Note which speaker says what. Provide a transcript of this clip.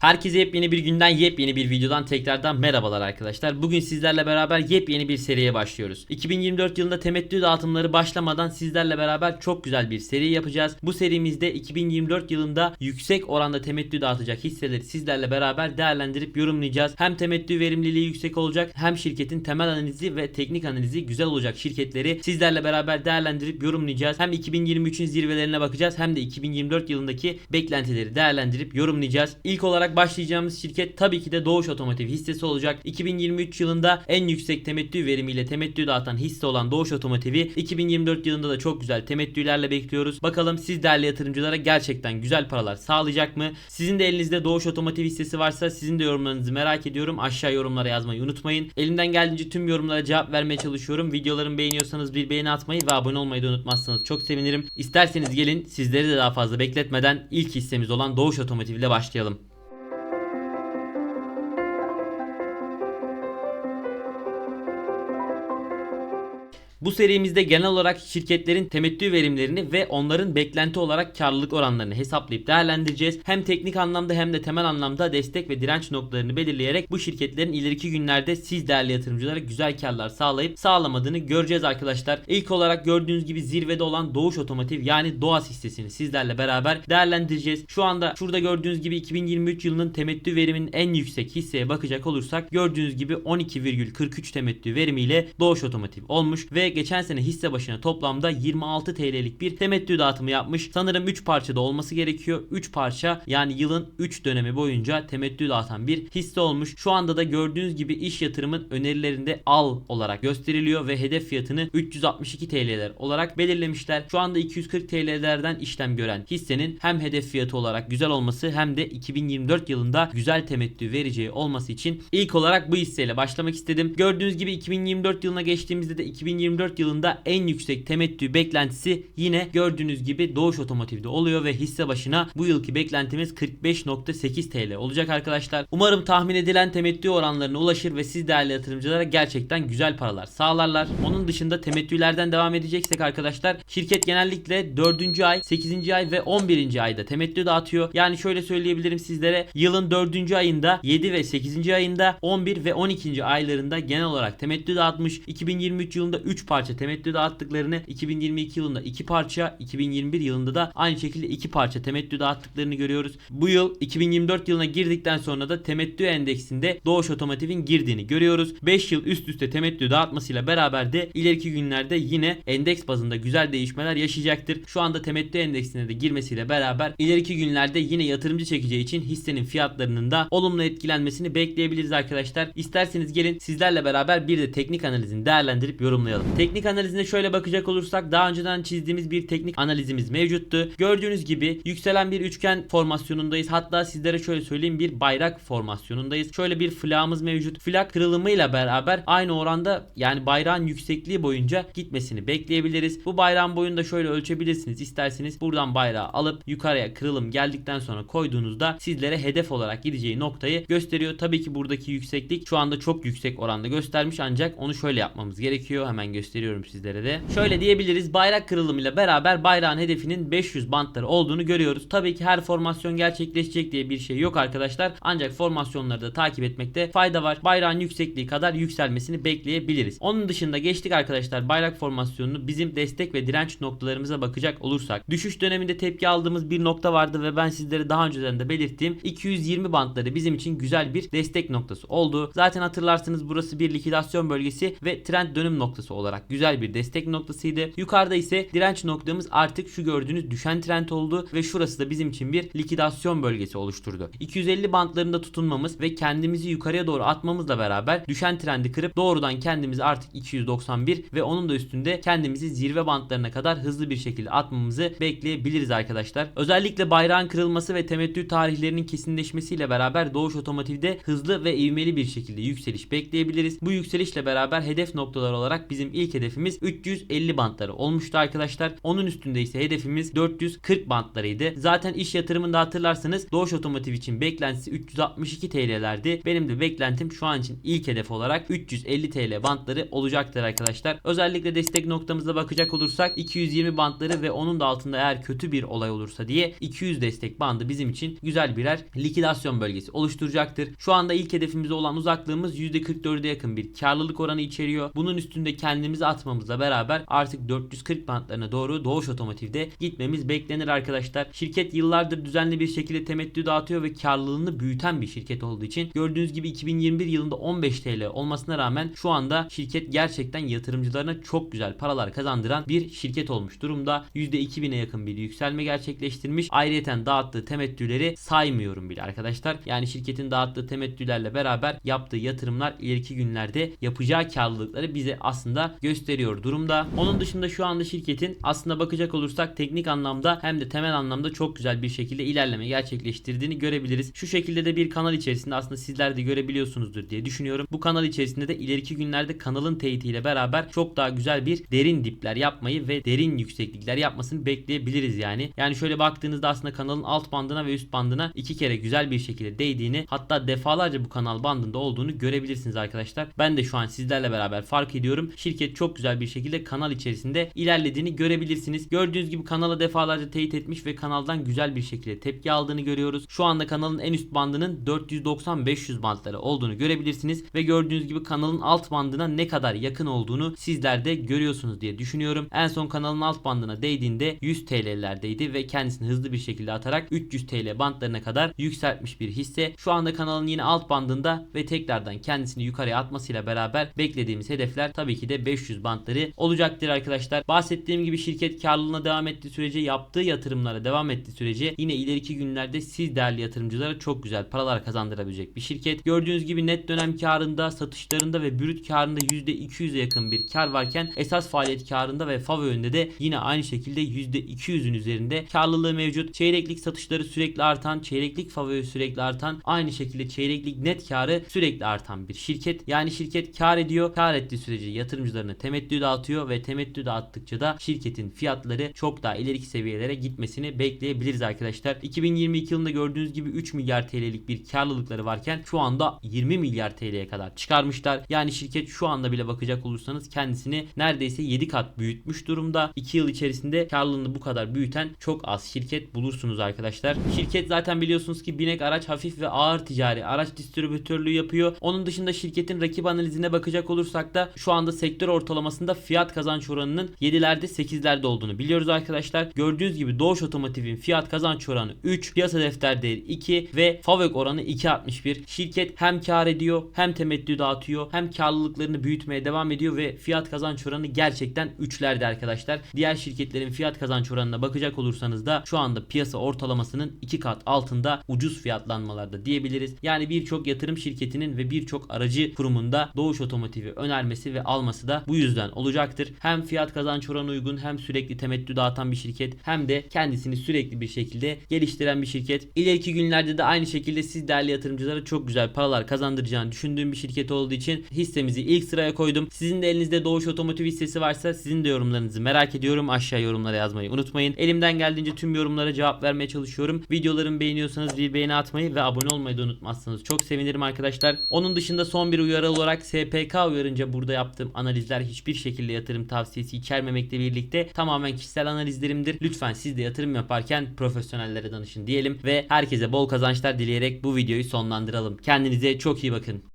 Speaker 1: Herkese yepyeni bir günden yepyeni bir videodan tekrardan merhabalar arkadaşlar. Bugün sizlerle beraber yepyeni bir seriye başlıyoruz. 2024 yılında temettü dağıtımları başlamadan sizlerle beraber çok güzel bir seri yapacağız. Bu serimizde 2024 yılında yüksek oranda temettü dağıtacak hisseleri sizlerle beraber değerlendirip yorumlayacağız. Hem temettü verimliliği yüksek olacak hem şirketin temel analizi ve teknik analizi güzel olacak şirketleri sizlerle beraber değerlendirip yorumlayacağız. Hem 2023'ün zirvelerine bakacağız hem de 2024 yılındaki beklentileri değerlendirip yorumlayacağız. İlk olarak başlayacağımız şirket tabii ki de Doğuş Otomotiv hissesi olacak. 2023 yılında en yüksek temettü verimiyle temettü dağıtan hisse olan Doğuş Otomotiv'i 2024 yılında da çok güzel temettülerle bekliyoruz. Bakalım siz değerli yatırımcılara gerçekten güzel paralar sağlayacak mı? Sizin de elinizde Doğuş Otomotiv hissesi varsa sizin de yorumlarınızı merak ediyorum. Aşağı yorumlara yazmayı unutmayın. Elimden geldiğince tüm yorumlara cevap vermeye çalışıyorum. Videolarımı beğeniyorsanız bir beğeni atmayı ve abone olmayı da unutmazsanız çok sevinirim. İsterseniz gelin sizleri de daha fazla bekletmeden ilk hissemiz olan Doğuş Otomotiv ile başlayalım. Bu serimizde genel olarak şirketlerin temettü verimlerini ve onların beklenti olarak karlılık oranlarını hesaplayıp değerlendireceğiz. Hem teknik anlamda hem de temel anlamda destek ve direnç noktalarını belirleyerek bu şirketlerin ileriki günlerde siz değerli yatırımcılara güzel karlar sağlayıp sağlamadığını göreceğiz arkadaşlar. İlk olarak gördüğünüz gibi zirvede olan Doğuş Otomotiv yani Doğas hissesini sizlerle beraber değerlendireceğiz. Şu anda şurada gördüğünüz gibi 2023 yılının temettü veriminin en yüksek hisseye bakacak olursak gördüğünüz gibi 12,43 temettü verimiyle Doğuş Otomotiv olmuş ve geçen sene hisse başına toplamda 26 TL'lik bir temettü dağıtımı yapmış. Sanırım 3 parçada olması gerekiyor. 3 parça yani yılın 3 dönemi boyunca temettü dağıtan bir hisse olmuş. Şu anda da gördüğünüz gibi iş yatırımın önerilerinde al olarak gösteriliyor ve hedef fiyatını 362 TL'ler olarak belirlemişler. Şu anda 240 TL'lerden işlem gören hissenin hem hedef fiyatı olarak güzel olması hem de 2024 yılında güzel temettü vereceği olması için ilk olarak bu hisseyle başlamak istedim. Gördüğünüz gibi 2024 yılına geçtiğimizde de 2024 yılında en yüksek temettü beklentisi yine gördüğünüz gibi Doğuş Otomotiv'de oluyor ve hisse başına bu yılki beklentimiz 45.8 TL olacak arkadaşlar. Umarım tahmin edilen temettü oranlarına ulaşır ve siz değerli yatırımcılara gerçekten güzel paralar sağlarlar. Onun dışında temettülerden devam edeceksek arkadaşlar şirket genellikle 4. ay, 8. ay ve 11. ayda temettü dağıtıyor. Yani şöyle söyleyebilirim sizlere yılın 4. ayında 7 ve 8. ayında 11 ve 12. aylarında genel olarak temettü dağıtmış. 2023 yılında 3 parça temettü dağıttıklarını 2022 yılında 2 parça 2021 yılında da aynı şekilde 2 parça temettü dağıttıklarını görüyoruz. Bu yıl 2024 yılına girdikten sonra da temettü endeksinde Doğuş Otomotiv'in girdiğini görüyoruz. 5 yıl üst üste temettü dağıtmasıyla beraber de ileriki günlerde yine endeks bazında güzel değişmeler yaşayacaktır. Şu anda temettü endeksine de girmesiyle beraber ileriki günlerde yine yatırımcı çekeceği için hissenin fiyatlarının da olumlu etkilenmesini bekleyebiliriz arkadaşlar. İsterseniz gelin sizlerle beraber bir de teknik analizini değerlendirip yorumlayalım. Teknik analizine şöyle bakacak olursak daha önceden çizdiğimiz bir teknik analizimiz mevcuttu. Gördüğünüz gibi yükselen bir üçgen formasyonundayız. Hatta sizlere şöyle söyleyeyim bir bayrak formasyonundayız. Şöyle bir flağımız mevcut. Flak kırılımıyla beraber aynı oranda yani bayrağın yüksekliği boyunca gitmesini bekleyebiliriz. Bu bayrağın boyunu da şöyle ölçebilirsiniz. İsterseniz buradan bayrağı alıp yukarıya kırılım geldikten sonra koyduğunuzda sizlere hedef olarak gideceği noktayı gösteriyor. Tabii ki buradaki yükseklik şu anda çok yüksek oranda göstermiş ancak onu şöyle yapmamız gerekiyor. Hemen gösteriyorum sizlere de. Şöyle diyebiliriz bayrak kırılımıyla beraber bayrağın hedefinin 500 bantları olduğunu görüyoruz. Tabii ki her formasyon gerçekleşecek diye bir şey yok arkadaşlar. Ancak formasyonları da takip etmekte fayda var. Bayrağın yüksekliği kadar yükselmesini bekleyebiliriz. Onun dışında geçtik arkadaşlar bayrak formasyonunu bizim destek ve direnç noktalarımıza bakacak olursak. Düşüş döneminde tepki aldığımız bir nokta vardı ve ben sizlere daha önceden de belirttiğim 220 bantları bizim için güzel bir destek noktası oldu. Zaten hatırlarsınız burası bir likidasyon bölgesi ve trend dönüm noktası olarak güzel bir destek noktasıydı. Yukarıda ise direnç noktamız artık şu gördüğünüz düşen trend oldu ve şurası da bizim için bir likidasyon bölgesi oluşturdu. 250 bantlarında tutunmamız ve kendimizi yukarıya doğru atmamızla beraber düşen trendi kırıp doğrudan kendimizi artık 291 ve onun da üstünde kendimizi zirve bantlarına kadar hızlı bir şekilde atmamızı bekleyebiliriz arkadaşlar. Özellikle bayrağın kırılması ve temettü tarihlerinin kesinleşmesiyle beraber Doğuş Otomotiv'de hızlı ve ivmeli bir şekilde yükseliş bekleyebiliriz. Bu yükselişle beraber hedef noktalar olarak bizim ilk hedefimiz 350 bantları olmuştu arkadaşlar. Onun üstünde ise hedefimiz 440 bantlarıydı. Zaten iş yatırımında hatırlarsanız Doğuş Otomotiv için beklentisi 362 TL'lerdi. Benim de beklentim şu an için ilk hedef olarak 350 TL bantları olacaktır arkadaşlar. Özellikle destek noktamıza bakacak olursak 220 bantları ve onun da altında eğer kötü bir olay olursa diye 200 destek bandı bizim için güzel birer likidasyon bölgesi oluşturacaktır. Şu anda ilk hedefimize olan uzaklığımız %44'e yakın bir karlılık oranı içeriyor. Bunun üstünde kendimizi atmamızla beraber artık 440 bantlarına doğru Doğuş Otomotiv'de gitmemiz beklenir arkadaşlar. Şirket yıllardır düzenli bir şekilde temettü dağıtıyor ve karlılığını büyüten bir şirket olduğu için gördüğünüz gibi 2021 yılında 15 TL olmasına rağmen şu anda şirket gerçekten yatırımcılarına çok güzel paralar kazandıran bir şirket olmuş durumda. %2000'e yakın bir yükselme gerçekleştirmiş. Ayrıyeten dağıttığı temettüleri saymıyorum bile arkadaşlar. Yani şirketin dağıttığı temettülerle beraber yaptığı yatırımlar ileriki günlerde yapacağı karlılıkları bize aslında gösteriyor durumda. Onun dışında şu anda şirketin aslında bakacak olursak teknik anlamda hem de temel anlamda çok güzel bir şekilde ilerleme gerçekleştirdiğini görebiliriz. Şu şekilde de bir kanal içerisinde aslında sizler de görebiliyorsunuzdur diye düşünüyorum. Bu kanal içerisinde de ileriki günlerde kanalın teyitiyle beraber çok daha güzel bir derin dipler yapmayı ve derin yükseklikler yapmasını bekleyebiliriz yani. Yani şöyle baktığınızda aslında kanalın alt bandına ve üst bandına iki kere güzel bir şekilde değdiğini hatta defalarca bu kanal bandında olduğunu görebilirsiniz arkadaşlar. Ben de şu an sizlerle beraber fark ediyorum. Şirket çok güzel bir şekilde kanal içerisinde ilerlediğini görebilirsiniz. Gördüğünüz gibi kanala defalarca teyit etmiş ve kanaldan güzel bir şekilde tepki aldığını görüyoruz. Şu anda kanalın en üst bandının 490-500 bantları olduğunu görebilirsiniz ve gördüğünüz gibi kanalın alt bandına ne kadar yakın olduğunu sizler de görüyorsunuz diye düşünüyorum. En son kanalın alt bandına değdiğinde 100 TL'lerdeydi ve kendisini hızlı bir şekilde atarak 300 TL bantlarına kadar yükseltmiş bir hisse. Şu anda kanalın yine alt bandında ve tekrardan kendisini yukarıya atmasıyla beraber beklediğimiz hedefler tabii ki de 500 bantları olacaktır arkadaşlar. Bahsettiğim gibi şirket karlılığına devam ettiği sürece yaptığı yatırımlara devam ettiği sürece yine ileriki günlerde siz değerli yatırımcılara çok güzel paralar kazandırabilecek bir şirket. Gördüğünüz gibi net dönem karında, satışlarında ve brüt karında %200'e yakın bir kar varken esas faaliyet karında ve FAV yönünde de yine aynı şekilde %200'ün üzerinde karlılığı mevcut. Çeyreklik satışları sürekli artan, çeyreklik FAV'ı sürekli artan, aynı şekilde çeyreklik net karı sürekli artan bir şirket. Yani şirket kar ediyor. Kar ettiği sürece yatırımcılarına temettü dağıtıyor ve temettü dağıttıkça da şirketin fiyatları çok daha ileriki seviyelere gitmesini bekleyebiliriz arkadaşlar. 2022 yılında gördüğünüz gibi 3 milyar TL'lik bir karlılıkları varken şu anda 20 milyar TL'ye kadar çıkarmışlar. Yani şirket şu anda bile bakacak olursanız kendisini neredeyse 7 kat büyütmüş durumda. 2 yıl içerisinde karlılığını bu kadar büyüten çok az şirket bulursunuz arkadaşlar. Şirket zaten biliyorsunuz ki binek araç hafif ve ağır ticari araç distribütörlüğü yapıyor. Onun dışında şirketin rakip analizine bakacak olursak da şu anda sektör ortalamasında fiyat kazanç oranının 7'lerde 8'lerde olduğunu biliyoruz arkadaşlar. Gördüğünüz gibi Doğuş Otomotiv'in fiyat kazanç oranı 3, piyasa defter değeri 2 ve FAVÖK oranı 2.61. Şirket hem kar ediyor hem temettü dağıtıyor hem karlılıklarını büyütmeye devam ediyor ve fiyat kazanç oranı gerçekten 3'lerde arkadaşlar. Diğer şirketlerin fiyat kazanç oranına bakacak olursanız da şu anda piyasa ortalamasının 2 kat altında ucuz fiyatlanmalarda diyebiliriz. Yani birçok yatırım şirketinin ve birçok aracı kurumunda Doğuş Otomotiv'i önermesi ve alması da bu yüzden olacaktır. Hem fiyat kazanç oranı uygun hem sürekli temettü dağıtan bir şirket hem de kendisini sürekli bir şekilde geliştiren bir şirket. İleriki günlerde de aynı şekilde siz değerli yatırımcılara çok güzel paralar kazandıracağını düşündüğüm bir şirket olduğu için hissemizi ilk sıraya koydum. Sizin de elinizde Doğuş Otomotiv hissesi varsa sizin de yorumlarınızı merak ediyorum. Aşağı yorumlara yazmayı unutmayın. Elimden geldiğince tüm yorumlara cevap vermeye çalışıyorum. Videolarımı beğeniyorsanız bir beğeni atmayı ve abone olmayı da unutmazsanız çok sevinirim arkadaşlar. Onun dışında son bir uyarı olarak SPK uyarınca burada yaptığım analizler hiçbir şekilde yatırım tavsiyesi içermemekle birlikte tamamen kişisel analizlerimdir. Lütfen siz de yatırım yaparken profesyonellere danışın diyelim ve herkese bol kazançlar dileyerek bu videoyu sonlandıralım. Kendinize çok iyi bakın.